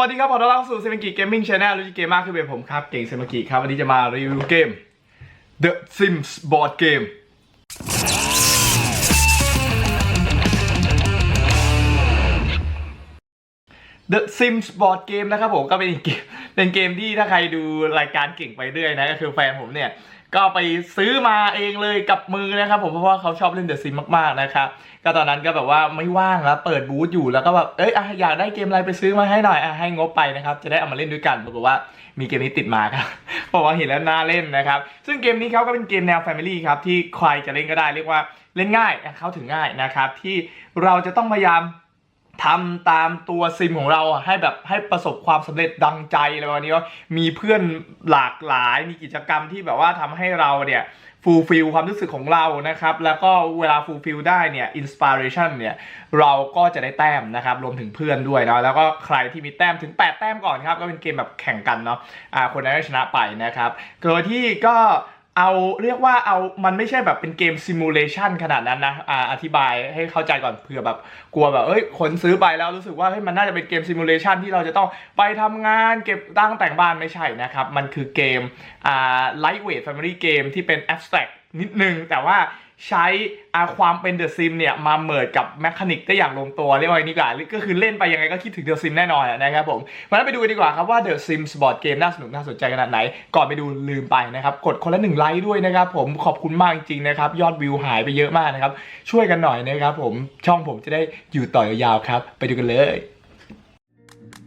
วัสดีครับขอต้อนรับสู่เซมิกิเกมมิ่งชาแนลลูจิเกมมากคือเป็นผมครับ เก่งเซมิกิครับ วันนี้จะมารีวิวเกม The Sims Board Game The Sims Board Game นะครับผมก็เป็นเกมเป็นเกมที่ถ้าใครดูรายการเก่งไปเรื่อยนะ ก็คือแฟนผมเนี่ย ก็ไปซื้อมาเองเลยกับมือนะครับผมเพราะว่าเขาชอบเล่น The Sims มากๆนะครับก็ตอนนั้นก็แบบว่าไม่ว่างแล้วเปิดบูธอยู่แล้วก็แบบเอ้ยออยากได้เกมอะไรไปซื้อมาให้หน่อยอะให้งบไปนะครับจะได้เอามาเล่นด้วยกันปรากฏว่ามีเกมนี้ติดมาครับเพราะว่าเห็นแล้วน่าเล่นนะครับซึ่งเกมนี้เขาก็เป็นเกมแนว Family ครับที่ใครจะเล่นก็ได้เรียกว่าเล่นง่ายเข้าถึงง่ายนะครับที่เราจะต้องพยายาม ทำตามตัวซิมของเราอะให้แบบให้ประสบความสำเร็จดังใจอะไรวันนี้ก็มีเพื่อนหลากหลายมีกิจกรรมที่แบบว่าทำให้เราเนี่ยฟูลฟิลความรู้สึกของเรานะครับ แล้วก็เวลาฟูลฟิลได้เนี่ยอินสปิเรชันเนี่ยเราก็จะได้แต้มนะครับ รวมถึงเพื่อนด้วยเนาะแล้วก็ใครที่มีแต้มถึง 8 แต้มก่อนครับ ก็เป็นเกมแบบแข่งกันเนาะอ่าคนนั้นก็ชนะไปนะครับโดที่ก็ เอาเรียกว่าเอามันไม่ใช่แบบเป็นเกมซิมูเลชันขนาดนั้นนะอ่าอธิบายให้เข้าใจก่อนเผื่อแบบกลัวแบบเอ้ยคนซื้อไปแล้วรู้สึกว่าเฮ้ยมันน่าจะเป็นเกมซิมูเลชันที่เราจะต้องไปทำงานเก็บตั้งแต่งบ้านไม่ใช่นะครับ มันคือเกมอ่าไลท์เวทแฟมิลี่เกมที่เป็นแอ s ส r a c t นิดนึง แต่ว่า ใช้ความเป็นเดอะซิมเนี่ยมาเมิดกับแมคานิกได้อย่างลงตัวเรียกว่าอย่างนี้กว่าก็คือเล่นไปยังไงก็คิดถึงเดอะซิมแน่นอนนะครับผมเพราะฉะนั้ไปดูกันดีกว่าครับว่า The Sims Board Game น่าสนุกน่าสนใจขนาดไหน ก่อนไปดูลืมไปนะครับ กดคนละหนึ่งไลค์ด้วยนะครับผมขอบคุณมากจริงๆนะครับ ยอดวิวหายไปเยอะมากนะครับ ช่วยกันหน่อยนะครับผมช่องผมจะได้อยู่ต่อยาวๆครับ ไปดูกันเลย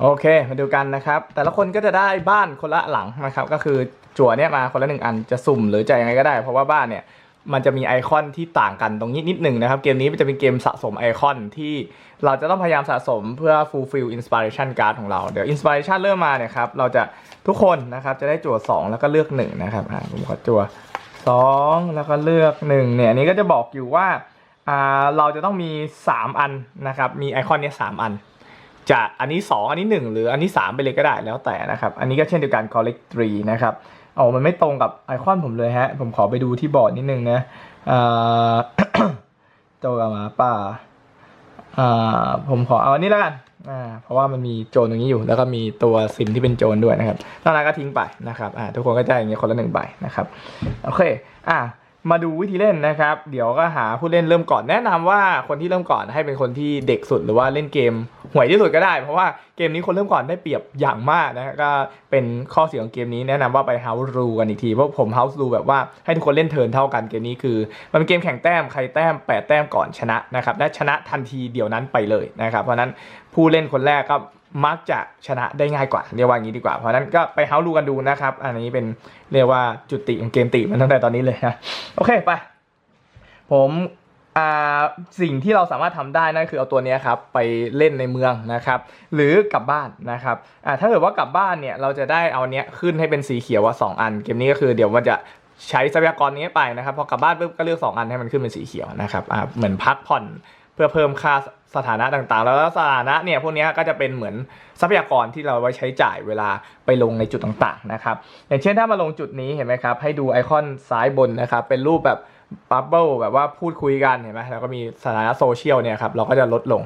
โอเค มาดูกันนะครับ แต่ละคนก็จะได้บ้านคนละหลังนะครับ ก็คือจั่วเนี่ยมาคนละหนึ่งอันจะสุ่มหรือจะยังไงก็ได้ เพราะว่าบ้านเนี่ยมันจะมีไอคอนที่ต่างกันตรงนี้นิดหนึ่งนะครับ เกมนี้มันจะเป็นเกมสะสมไอคอนที่เราจะต้องพยายามสะสมเพื่อ fulfill inspiration card ของเรา เดี๋ยว inspiration เริ่มมาเนี่ยครับ เราจะทุกคนนะครับจะได้จั่ว2 แล้วก็เลือก1นะครับอ่าผมขอจั่ว2 แล้วก็เลือก1เนี่ยอันนี้ก็จะบอกอยู่ว่าอ่าเราจะต้องมี 3 อันนะครับ มีไอคอนเนี้ย3อัน จะอันนี้ 2 อันนี้ 1 หรืออันนี้ 3 ไปเลยก็ได้แล้วแต่นะครับ อันนี้ก็เช่นเดียวกัน collect 3 นะครับอ๋อมันไม่ตรงกับไอคอนผมเลยฮะ ผมขอไปดูที่บอร์ดนิดนึงนะโจกับหมาป่าผมขอเอาอันนี้แล้วกันเพราะว่ามันมีโจรตรงนี้อยู่ แล้วก็มีตัวซิมที่เป็นโจรด้วยนะครับนอกนั้นก็ทิ้งไปนะครับทุกคนก็จะอย่างเงี้ยคนละหนึ่งใบนะครับ โอเค อ่า มาดูวิธีเล่นนะครับ เดี๋ยวก็หาผู้เล่นเริ่มก่อนแนะนำว่าคนที่เริ่มก่อนให้เป็นคนที่เด็กสุดหรือว่าเล่นเกมห่วยที่สุดก็ได้ เพราะว่าเกมนี้คนเริ่มก่อนได้เปรียบอย่างมากนะก็เป็นข้อเสียของเกมนี้แนะนำว่าไป House Rule กันอีกทีเพราะผม House Rule แบบว่าให้ทุกคนเล่นเทิร์นเท่ากันเกมนี้คือ มันเป็นเกมแข่งแต้มใครแต้ม8แต้มก่อนชนะนะครับและชนะทันทีเดี๋ยวนั้นไปเลยนะครับเพราะนั้นผู้เล่นคนแรกก็ มักจะชนะได้ง่ายกว่าเรียกว่างี้ดีกว่าเพราะนั้นก็ไป House Rule กันดูนะครับ อันนี้เป็นเรียกว่าจุดติของเกมติมันตั้งแต่ตอนนี้เลยนะโอเคไป ผมอ่าสิ่งที่เราสามารถทำได้นั่นคือเอาตัวนี้ครับไปเล่นในเมืองนะครับ หรือกลับบ้านนะครับอ่าถ้าเกิดว่ากลับบ้านเนี่ยเราจะได้เอาเนี้ยขึ้นให้เป็นสีเขียวว่าสองอัน เกมนี้ก็คือเดี๋ยวมันจะใช้ทรัพยากรนี้ไปนะครับพอกลับบ้านปุ๊บก็เลือกสองอันให้มันขึ้นเป็นสีเขียวนะครับอ่าเหมือนพักผ่อน เพื่อเพิ่มค่าสถานะต่างๆ แล้วสถานะเนี่ยพวกนี้ก็จะเป็นเหมือนทรัพยากรที่เราไว้ใช้จ่ายเวลาไปลงในจุดต่างๆนะครับอย่างเช่นถ้ามาลงจุดนี้เห็นไหมครับให้ดูไอคอนซ้ายบนนะครับเป็นรูปแบบบับเบิลแบบว่าพูดคุยกันเห็นไหมแล้วก็มีสถานะโซเชียลเนี่ยครับเราก็จะลดลง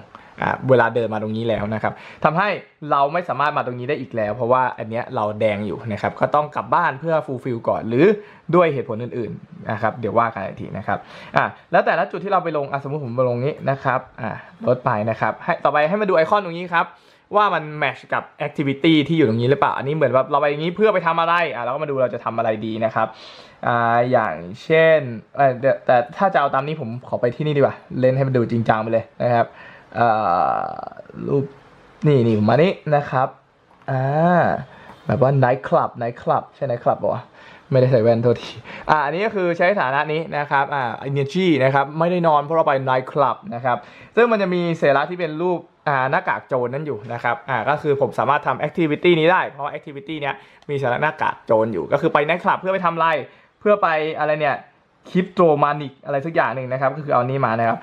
เวลาเดินมาตรงนี้แล้วนะครับทำให้เราไม่สามารถมาตรงนี้ได้อีกแล้ว เพราะว่าอันเนี้ยเราแดงอยู่นะครับก็ต้องกลับบ้านเพื่อฟูลฟิลก่อนหรือด้วยเหตุผลอื่นๆนะครับเดี๋ยวว่ากันอีกทีนะครับอ่าแล้วแต่ละจุดที่เราไปลงอะสมมติผมไปลงนี้นะครับอ่าลดไปนะครับให้ต่อไปให้มาดูไอคอนตรงนี้ครับว่ามันแมชกับแอคทิวิตี้ที่อยู่ตรงนี้หรือเปล่า อันนี้เหมือนแบบเราไปอย่างนี้เพื่อไปทำอะไรอะเราก็มาดูเราจะทำอะไรดีนะครับอ่าอย่างเช่นเดี๋ยวแต่ถ้าจะเอาตามนี้ผมขอไปที่นี่ดีกว่า เล่นให้มันดูจริงจังไปเลยนะครับ รูปนี่นี่มานี่นะครับอ่าแบบว่าไนท์คลับไนท์คลับใช่ไนท์คลับปะวะไม่ได้ใส่แว่นโทษทีอ่าอันนี้ก็คือใช้ฐานะนี้นะครับอ่า energy นะครับไม่ได้นอนเพราะเราไป night club นะครับซึ่งมันจะมีเสระที่เป็นรูปอ่าหน้ากากโจรนั่นอยู่นะครับอ่าก็คือผมสามารถทำ activity นี้ได้เพราะว่า activity เนี้ยมีเสระหน้ากากโจรอยู่ ก็คือไป night club เพื่อไปทำไรเพื่อไปอะไรเนี่ยคริปโตมานิกอะไรสักอย่างหนึ่งนะครับก็คือเอานี้มานะครับ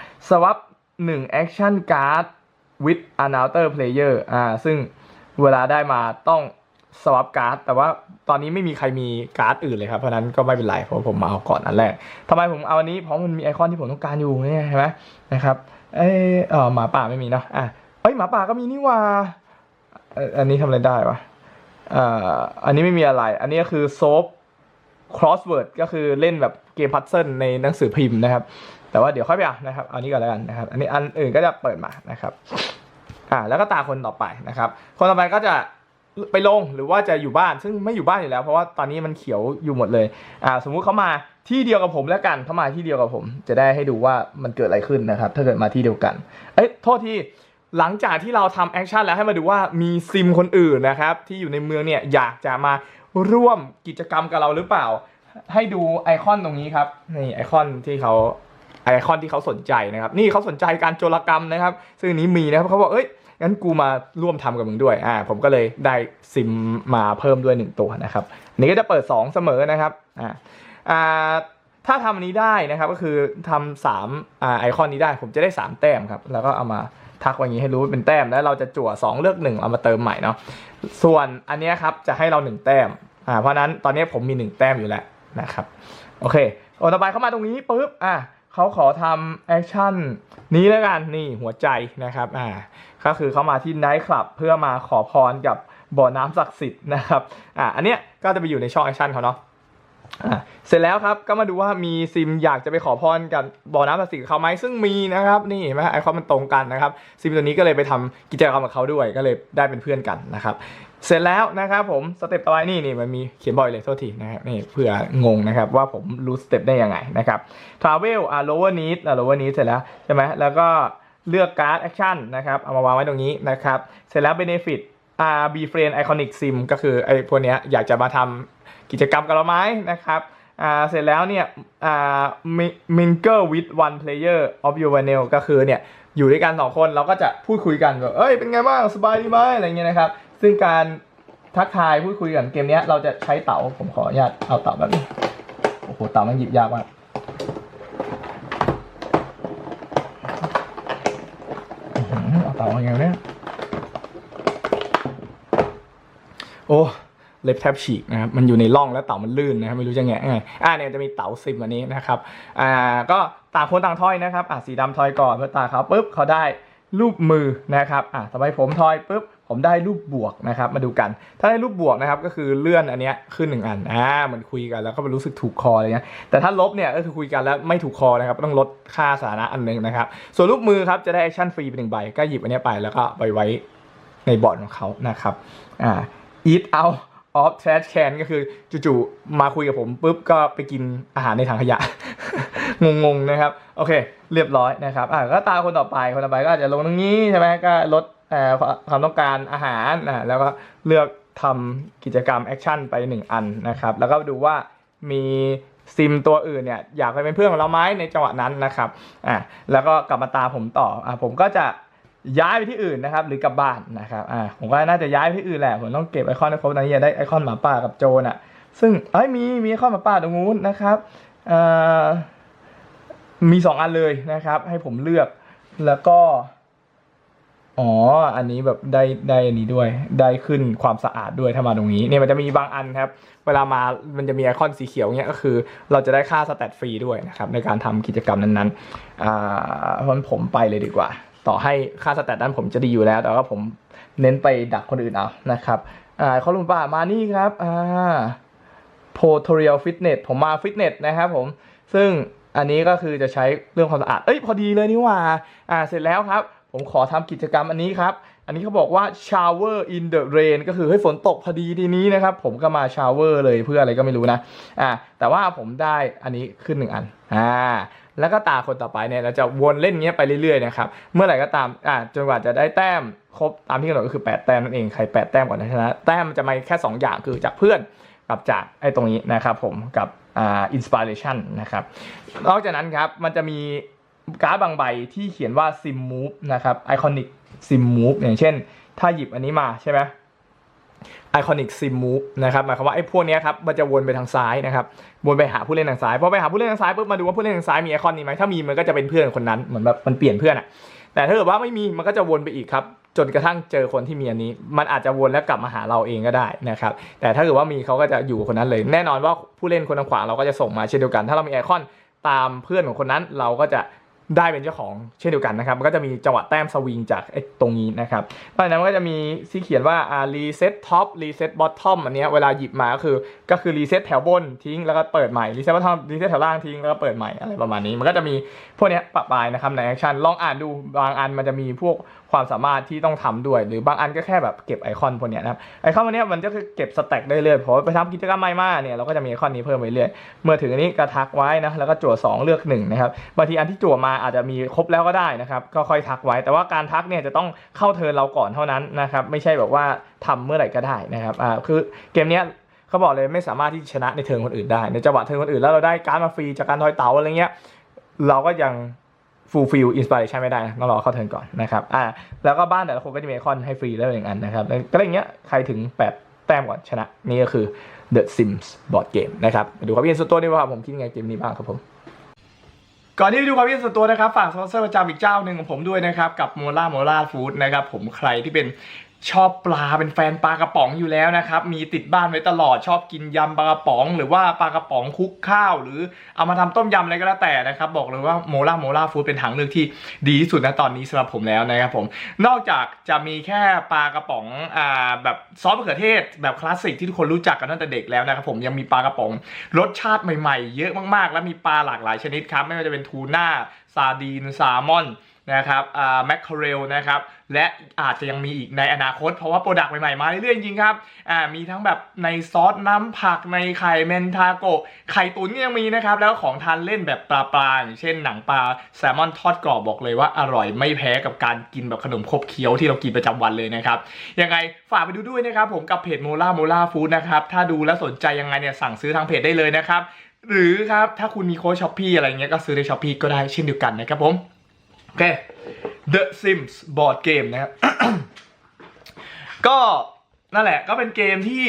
swap 1 action card with another player อ่า ซึ่งเวลาได้มาต้อง swap การ์ดแต่ว่าตอนนี้ไม่มีใครมีการ์ดอื่นเลยครับ เพราะนั้นก็ไม่เป็นไรเพราะผมมาเอาก่อนอันแรกทำไมผมเอาอันนี้เพราะมันมีไอคอนที่ผมต้องการอยู่เนี่ยเห็นไหมนะครับ เอยเออหมาป่าไม่มีเนาะอะเอ้ยหมาป่าก็มีนี่ว่าเอออันนี้ทำอะไรได้วะอ่ออันนี้ไม่มีอะไร อันนี้ก็คือโซฟ crossword ก็คือเล่นแบบเกมพัซเซิลในหนังสือพิมพ์นะครับ แต่ว่าเดี๋ยวค่อยไปอ่านนะครับเอานี้ก่อนแล้วกันนะครับ อันนี้อันอื่นก็จะเปิดมานะครับอ่าแล้วก็ตาคนต่อไปนะครับ คนต่อไปก็จะไปลงหรือว่าจะอยู่บ้านซึ่งไม่อยู่บ้านอยู่แล้ว เพราะว่าตอนนี้มันเขียวอยู่หมดเลยอ่าสมมุติเขามาที่เดียวกับผมแล้วกันเขามาที่เดียวกับผม จะได้ให้ดูว่ามันเกิดอะไรขึ้นนะครับ ถ้าเกิดมาที่เดียวกันเอ้ยโทษทีหลังจากที่เราทำแอคชั่นแล้วให้มาดูว่ามีซิมคนอื่นนะครับ ที่อยู่ในเมืองเนี่ยอยากจะมา ร่วมกิจกรรมกับเราหรือเปล่า ให้ดูไอคอนตรงนี้ครับนี่ไอคอนที่เขาไอคอนที่เขาสนใจนะครับ นี่เขาสนใจการโจรกรรมนะครับ ซึ่งนี้มีนะครับเขาบอกเอ้ยงั้นกูมาร่วมทำกับมึงด้วยอ่าผมก็เลยได้ซิมมาเพิ่มด้วยหนึ่งตัวนะครับนนี้ก็จะเปิด 2 เสมอนะครับอ่าอ่าถ้าทำอันนี้ได้นะครับก็คือทำสามอ่าไอคอนนี้ได้ผมจะได้ 3 แต้มครับ แล้วก็เอามา ทักไว้อย่างนี้ให้รู้ว่าเป็นแต้มแล้วเราจะจั่ว 2 เลือก 1 เอามาเติมใหม่เนาะส่วนอันนี้ครับจะให้เรา 1 แต้มอ่าเพราะนั้นตอนนี้ผมมี 1 แต้มอยู่แล้วนะครับโอเคคนต่อไปเข้ามาตรงนี้ปุ๊บอะเขาขอทำแอคชั่นนี้แล้วกันนี่หัวใจนะครับอ่าก็คือเข้ามาที่ไนท์คลับเพื่อมาขอพรกับบ่อน้ำศักดิ์สิทธิ์นะครับอ่าอันเนี้ยก็จะไปอยู่ในช่องแอคชั่นเขาเนาะ เสร็จแล้วครับก็มาดูว่ามีซิมอยากจะไปขอพรกับบ่อน้ำศักดิ์สิทธิ์เขาไหมซึ่งมีนะครับ นี่เห็นไหมไอคอนมันตรงกันนะครับ ซิมตัวนี้ก็เลยไปทำกิจกรรมกับเขาด้วยก็เลยได้เป็นเพื่อนกันนะครับเสร็จแล้วนะครับผมสเต็ปต่อไปนี่นี่มันมีเขียนบ่อยเลยโทษทีนะครับนี่เผื่องงนะครับว่าผมรู้สเต็ปได้ยังไงนะครับ travel อ่า lower need อ่า lower need เสร็จแล้วใช่ไหมแล้วก็เลือกการ์ด action นะครับเอามาวางไว้ตรงนี้นะครับเสร็จแล้ว benefit อ่า b friend iconic sim ก็คือไอ้พวกเนี้ยอยากจะมาทำกิจกรรมกับเราไหมนะครับอ่าเสร็จแล้วเนี่ยอ่า mingle with one player of your panel ก็คือเนี่ยอยู่ด้วยกันสองคนเราก็จะพูดคุยกันแบบเอ้ยเป็นไงบ้างสบายดีไหมอะไรเงี้ยนะครับ ซึ่งการทักทายพูดคุยกันเกมนี้เราจะใช้เต๋าผมขออนุญาตเอาเต๋าแบบนี้โอ้โหเต๋ามันหยิบยากมากเอาเต๋าอย่างเนี้ยโอ้เล็บแทบฉีกนะครับ มันอยู่ในร่องแล้วเต๋ามันลื่นนะครับไม่รู้จะแงะไงอ่าเนี่ยจะมีเต๋าซิมอันนี้นะครับ อ่าก็ต่างคนต่างทอยนะครับอ่าสีดำทอยก่อนเพื่อตาเขาปุ๊บเขาได้รูปมือนะครับอ่าต่อไปผมทอยปุ๊บผมได้รูปบวกนะครับ มาดูกัน ถ้าได้รูปบวกนะครับก็คือเลื่อนอันเนี้ยขึ้นหนึ่งอันอ่าเหมือนคุยกันแล้วก็มันรู้สึกถูกคออะไรเงี้ยแต่ถ้าลบเนี่ยก็คือคุยกันแล้วไม่ถูกคอนะครับต้องลดค่าสานะอันหนึงนะครับ ส่วนรูปมือครับจะได้แอคชั่นฟรีเป็นหนึ่งใบก็หยิบอันเนี้ยไปแล้วก็ไปไว้ในบอร์ดของเขานะครับอ่า eat out of trash can ก็คือจู่ๆมาคุยกับผมปุ๊บก็ไปกินอาหารในถังขยะ งงๆนะครับ โอเค เรียบร้อยนะครับอ่าก็ตามคนต่อไปคนต่อไปก็อาจจะลงตรงนี้ใช่ไหมก็ลดความต้องการอาหารอ่าแล้วก็เลือกทำกิจกรรมแอคชั่นไปหนึ่งอันนะครับ แล้วก็ดูว่ามีซิมตัวอื่นเนี่ยอยากไปเป็นเพื่อนของเราไหมในจังหวะนั้นนะครับอ่าแล้วก็กลับมาตามผมต่ออ่าผมก็จะ ย้ายไปที่อื่นนะครับ หรือกลับบ้านนะครับอ่าผมก็น่าจะย้ายไปที่อื่นแหละผมต้องเก็บไอคอนให้ครบตอนนี้ได้ไอคอนหมาป่ากับโจนอะ ซึ่งเอ้ยมีมีไอคอนหมาป่าตรงนู้นนะครับเอ่อมีสองอันเลยนะครับ ให้ผมเลือกแล้วก็ อ๋อ อันนี้แบบได้ได้อันนี้ด้วย ได้ขึ้นความสะอาดด้วยถ้ามาตรงนี้เนี่ยมันจะมีบางอันครับ เวลามามันจะมีไอคอนสีเขียวเนี้ยก็คือ เราจะได้ค่าสแตทฟรีด้วยนะครับ ในการทำกิจกรรมนั้นๆอ่าเพราะฉะนั้นผมไปเลยดีกว่า ต่อให้ค่าสแตทนั้นผมจะดีอยู่แล้ว แต่ว่าผมเน้นไปดักคนอื่นเอานะครับอ่าเขาลุงป้ามานี่ครับอ่าโพทเรียลฟิตเนสผมมาฟิตเนสนะครับผมซึ่งอันนี้ก็คือจะใช้เรื่องความสะอาด เอ้ยพอดีเลยนี่ว่าอ่าเสร็จแล้วครับ ผมขอทำกิจกรรมอันนี้ครับ อันนี้เขาบอกว่า shower in the rain ก็คือให้ยฝนตกพอดีทีนี้นะครับ ผมก็มา shower เลยเพื่ออะไรก็ไม่รู้นะอ่าแต่ว่าผมได้อันนี้ขึ้นหนึ่งอันอ่า แล้วก็ตาคนต่อไปเนี่ยเราจะวนเล่นเงี้ยไปเรื่อยๆนะครับเมื่อไหร่ก็ตามอ่าจนกว่าจะได้แต้มครบตามที่กำหนดก็คือ 8 แต้มนั่นเองใคร 8 แต้มก่อนชนะแต้มมันจะมาแค่ 2 อย่างคือจากเพื่อนกับจากไอ้ตรงนี้นะครับผมกับอ่าอินสปิเรชันนะครับนอกจากนั้นครับมันจะมีการ์ดบางใบที่เขียนว่า sim move นะครับไอคอนิก sim move อย่างเช่น ถ้าหยิบอันนี้มาใช่ไหม Iconic Sim Move นะครับหมายความว่าไอ้พวกนี้ครับมันจะวนไปทางซ้ายนะครับวนไปหาผู้เล่นทางซ้ายพอไปหาผู้เล่นทางซ้ายปุ๊บมาดูว่าผู้เล่นทางซ้ายมีไอคอนนี้ไหมถ้ามีมันก็จะเป็นเพื่อนคนนั้นเหมือนแบบมันเปลี่ยนเพื่อนอะแต่ถ้าเกิดว่าไม่มีมันก็จะวนไปอีกครับจนกระทั่งเจอคนที่มีอันนี้ มันอาจจะวนแล้วกลับมาหาเราเองก็ได้นะครับแต่ถ้าเกิดว่ามีเขาก็จะอยู่คนนั้นเลย แน่นอนว่าผู้เล่นคนทางขวาเราก็จะส่งมาเช่นเดียวกัน ถ้าเรามีไอคอนตามเพื่อนของคนนั้นเราก็จะ ได้เป็นเจ้าของเช่นเดียวกันนะครับ มันก็จะมีจังหวะแต้มสวิงจากตรงนี้นะครับเพราะฉะนั้นมันก็จะมีที่เขียนว่าอ่า reset top reset bottom อันนี้เวลาหยิบมาก็คือก็คือ reset แถวบนทิ้งแล้วก็เปิดใหม่ reset bottom reset แถวล่างทิ้งแล้วก็เปิดใหม่อะไรประมาณนี้ มันก็จะมีพวกนี้ปะปายนะครับในแอคชั่นลองอ่านดูบางอันมันจะมีพวกความสามารถที่ต้องทำด้วย หรือบางอันก็แค่แบบเก็บไอคอนพวกนี้นะครับไอคอนพวกนี้มันก็คือเก็บสแต็กได้เรื่อยๆพอไปทำกิจกรรมใหม่มาเนี่ยเราก็จะมีไอคอนนี้เพิ่มไปเรื่อยเมื่อถึงอันนี้กระทักไว้นะแล้วก็จั่วสองเลือกหนึ่งนะครับบางทีอันที่จั่วมาอาจจะมีครบแล้วก็ได้นะครับ ก็ค่อยทักไว้ แต่ว่าการทักเนี่ยจะต้องเข้าเทินเราก่อนเท่านั้นนะครับ ไม่ใช่แบบว่าทำเมื่อไหร่ก็ได้นะครับอ่าคือเกมเนี้ยเขาบอกเลยไม่สามารถที่จะชนะในเทิร์นคนอื่นได้ ในจังหวะเทิร์นคนอื่นแล้วเราได้การมาฟรีจากการทอยเต๋าอะไรเงี้ย เราก็ยังฟูลฟิลอินสปิเรชันไม่ได้นะต้องรอเข้าเทิร์นก่อนนะครับอ่าแล้วก็บ้านแต่ละคนก็จะมีไอคอนให้ฟรีแล้วหนึ่งอันนะครับก็อย่างเงี้ยใครถึง 8 แต้มก่อนชนะ นี่ก็คือ The Sims Board Game นะครับ ดูความเห็นส่วนตัวดีกว่าผมคิดยังไงเกมนี้บ้างครับผม ก่อนที่จะดูความคิดเห็นส่วนตัวนะครับ ฝากสปอนเซอร์ประจำอีกเจ้าหนึ่งของผมด้วยนะครับ กับโมล่าโมล่าฟู้ดนะครับผมใครที่เป็น ชอบปลาเป็นแฟนปลากระป๋องอยู่แล้วนะครับ มีติดบ้านไว้ตลอดชอบกินยำปลากระป๋อง หรือว่าปลากระป๋องคุกข้าว หรือเอามาทำต้มยำอะไรก็แล้วแต่นะครับ บอกเลยว่าโมล่าโมล่าฟู้ดเป็นทางเลือกที่ดีที่สุดนะตอนนี้สำหรับผมแล้วนะครับผม นอกจากจะมีแค่ปลากระป๋องอ่าแบบซอสมะเขือเทศ แบบคลาสสิกที่ทุกคนรู้จักกันตั้งแต่เด็กแล้วนะครับผมยังมีปลากระป๋องรสชาติใหม่ๆ เยอะมากๆ และมีปลาหลากหลายชนิดครับไม่ว่าจะเป็นทูน่าซาดีนแซลมอน นะครับอ่าแมคเคเรลนะครับและอาจจะยังมีอีกในอนาคต เพราะว่าโปรดักต์ใหม่ๆ มาเรื่อยๆจริงครับอ่ามีทั้งแบบในซอสน้ำผักในไข่เมนทาโกะไข่ตุ๋นยังมีนะครับแล้วก็ของทานเล่นแบบปลาๆอย่างเช่นหนังปลาแซลมอนทอดกรอบบอกเลยว่าอร่อยไม่แพ้กับการกินแบบขนมขบเคี้ยวที่เรากินประจำวันเลยนะครับยังไงฝากไปดูด้วยนะครับผมกับเพจโมล่าโมล่าฟู้ดนะครับถ้าดูแล้วสนใจยังไงเนี่ยสั่งซื้อทางเพจได้เลยนะครับหรือครับถ้าคุณมีโค้ดช้อปปี้อะไรเงี้ยก็ซื้อในช้อปปี้ก็ได้เช่นเดียวกันนะครับผม อเค The Sims Board Game นะครับ ก็นั่นแหละก็เป็นเกมที่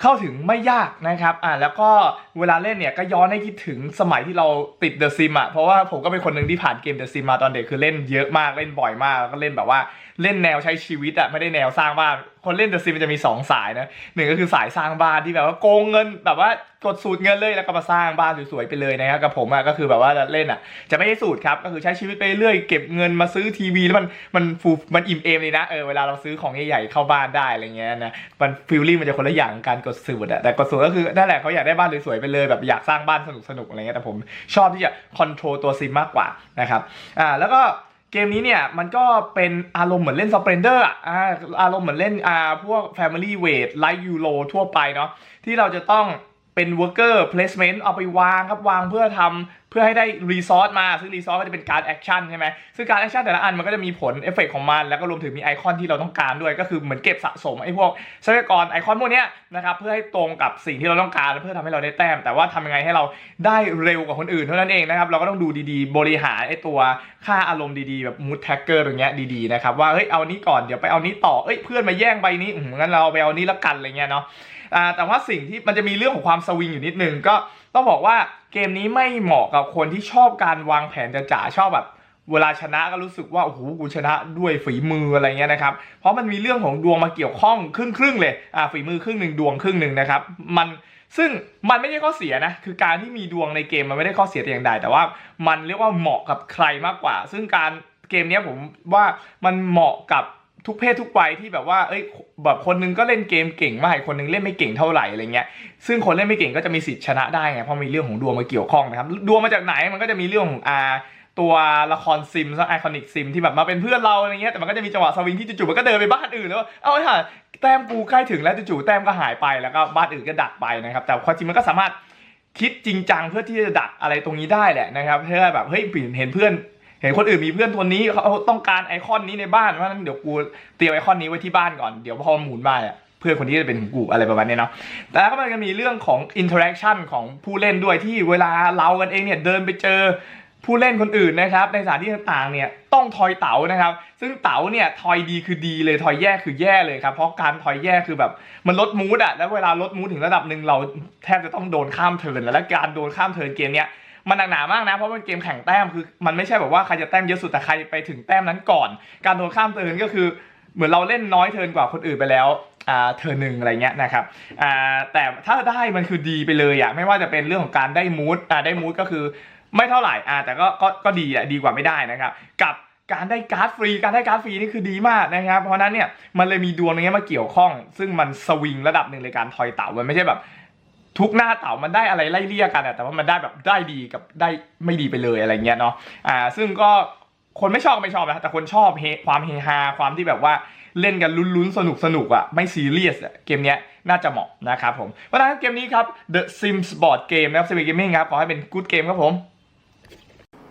เข้าถึงไม่ยากนะครับ อ่าแล้วก็เวลาเล่นเนี่ยก็ย้อนให้คิดถึงสมัยที่เราติด The Sim อะ เพราะว่าผมก็เป็นคนหนึ่งที่ผ่านเกม The Sim มาตอนเด็กคือเล่นเยอะมากเล่นบ่อยมาก ก็เล่นแบบว่าเล่นแนวใช้ชีวิตอะไม่ได้แนวสร้างบ้าน คนเล่น The Sim มันจะมีสองสายนะหนึ่งก็คือสายสร้างบ้านที่แบบว่าโกงเงินแบบว่ากดสูตรเงินเลยแล้วก็มาสร้างบ้านสวยๆไปเลยนะครับกับผมอะก็คือแบบว่าเล่นอะจะไม่ใช่สูตรครับก็คือใช้ชีวิตไปเรื่อยเก็บเงินมาซื้อทีวีแล้วมันมันฟูมันอิ่มเอมเลยนะเออเวลาเราซื้อของใหญ่ๆเข้าบ้านได้อะไรเงี้ยนะมันฟีลลิ่งมันจะคนละอย่างกับการกดสูตรอะแต่กดสูตรก็คือนั่นแหละเขาอยากได้บ้านสวยๆไปเลยแบบอยากสร้างบ้านสนุกๆอะไรเงี้ยแต่ผมชอบที่จะคอนโทรลตัวซิมมากกว่านะครับอ่าแล้วก็ เกมนี้เนี่ยมันก็เป็นอารมณ์เหมือนเล่นสเปรนเดอร์อ่าอารมณ์เหมือนเล่นอ่าพวก Family Weight ไลท์ยูโรทั่วไปเนาะที่เราจะต้องเป็น worker placement เอาไปวางครับวางเพื่อทำ เพื่อให้ได้ resource มา ซึ่ง resource ก็จะเป็นการ action ใช่ไหมซึ่งการ action แต่ละอันมันก็จะมีผลเอฟเฟกของมัน แล้วก็รวมถึงมีไอคอนที่เราต้องการด้วย ก็คือเหมือนเก็บสะสมไอ้พวกทรัพยากรไอคอนพวกเนี้ยนะครับเพื่อให้ตรงกับสิ่งที่เราต้องการและเพื่อทำให้เราได้แต้ม แต่ว่าทำยังไงให้เราได้เร็วกว่าคนอื่นเท่านั้นเองนะครับเราก็ต้องดูดีๆ บริหารไอตัวค่าอารมณ์ดีๆแบบ mood tracker ตรงเนี้ยดีๆนะครับว่าเฮ้ยเอานี้ก่อนเดี๋ยวไปเอานี้ต่อเอ้ยเพื่อนมาแย่งใบนี้งั้นเราไปเอานี้ละกันอะไรเงี้ยเนาะแต่ว่าสิ่งที่มันจะมีเรื่องของความสวิงอยู่นิดนึงก็ ต้องบอกว่าเกมนี้ไม่เหมาะกับคนที่ชอบการวางแผนจะจ๋าชอบแบบเวลาชนะก็รู้สึกว่าโอ้โหกูชนะด้วยฝีมืออะไรเงี้ยนะครับ เพราะมันมีเรื่องของดวงมาเกี่ยวข้องครึ่งครึ่งๆเลยอ่าฝีมือครึ่งหนึ่งดวงครึ่งหนึ่งนะครับ มันซึ่งมันไม่ใช่ข้อเสียนะ คือการที่มีดวงในเกมมันไม่ได้ข้อเสียแต่อย่างใด แต่ว่ามันเรียกว่าเหมาะกับใครมากกว่า ซึ่งการเกมนี้ผมว่ามันเหมาะกับ ทุกเพศทุกวัยที่แบบว่า เอ้ย แบบคนนึงก็เล่นเกมเก่งมากคนนึงเล่นไม่เก่งเท่าไหร่อะไรเงี้ย ซึ่งคนเล่นไม่เก่งก็จะมีสิทธิ์ชนะได้ไง เพราะมีเรื่องของดวงมาเกี่ยวข้องนะครับ ดวงมาจากไหน มันก็จะมีเรื่องของอ่าตัวละครซิมซะไอคอนิกซิมที่แบบมาเป็นเพื่อนเราอะไรเงี้ย แต่มันก็จะมีจังหวะสวิงที่จู่ๆมันก็เดินไปบ้านอื่นแล้วเอาไอ้ห่าแต้มกูใกล้ถึงแล้วจู่ๆแต้มก็หายไป แล้วก็บ้านอื่นก็ดักไปนะครับ แต่ความจริงมันก็สามารถคิดจริงจังเพื่อที่จะดักอะไรตรงนี้ได้แหละนะครับเพื่อแบบเฮ้ยเห็นเพื่อน เห็นคนอื่นมีเพื่อนคนนี้เขาต้องการไอคอนนี้ในบ้านเพราะฉะนั้นเดี๋ยวกูเตรียมไอคอนนี้ไว้ที่บ้านก่อนเดี๋ยวพอหมุนมาอะเพื่อนคนที่จะเป็นของกูอะไรประมาณนี้เนาะแต่แล้วก็มันก็มีเรื่องของ interaction ของผู้เล่นด้วยที่เวลาเรากันเองเนี่ยเดินไปเจอผู้เล่นคนอื่นนะครับในสถานที่ต่างๆเนี่ยต้องทอยเต๋านะครับ ซึ่งเต๋าเนี่ยทอยดีคือดีเลยทอยแย่คือแย่เลยครับเพราะการทอยแย่คือแบบมันลดมูดอะแล้วเวลาลดมูดถึงระดับหนึ่งเราแทบจะต้องโดนข้ามเทิร์นแล้วและการโดนข้ามเทิร์นเกมเนี้ย มันหนักหนามากนะ เพราะมันเกมแข่งแต้มคือมันไม่ใช่แบบว่าใครจะแต้มเยอะสุดแต่ใครไปถึงแต้มนั้นก่อน การโดนข้ามเทินก็คือ เหมือนเราเล่นน้อยเทินกว่าคนอื่นไปแล้วอ่าเทิร์หนึ่งอะไรเงี้ยนะครับอ่าแต่ถ้าได้มันคือดีไปเลยอะไม่ว่าจะเป็นเรื่องของการได้มูดอ่าได้มูดก็คือไม่เท่าไหร่อ่าแต่ก็ก็ก็ดีอะดีกว่าไม่ได้นะครับกับการได้การ์ดฟรีการได้การ์ดฟรีนี่คือดีมากนะครับเพราะฉะนั้นเนี่ยมันเลยมีดวงตรงนี้มาเกี่ยวข้อง ซึ่งมันสวิงระดับหนึ่งในการทอยเต่ามันไม่ใช่แบบ ทุกหน้าเต่ามันได้อะไรไล่เลี่ยกันอะแต่ว่ามันได้แบบได้ดีกับได้ไม่ดีไปเลยอะไรเงี้ยเนาะอ่าซึ่งก็คนไม่ชอบก็ไม่ชอบนะแต่คนชอบเฮความเฮฮาความที่แบบว่าเล่นกันลุ้นๆ สนุกสนุกอะไม่ซีเรียสอะเกมเนี้ยน่าจะเหมาะนะครับผมเพราะฉะนั้นเกมนี้ครับ The Sims Board Game นะครับ Sims Gaming ครับขอให้เป็น good game ครับผม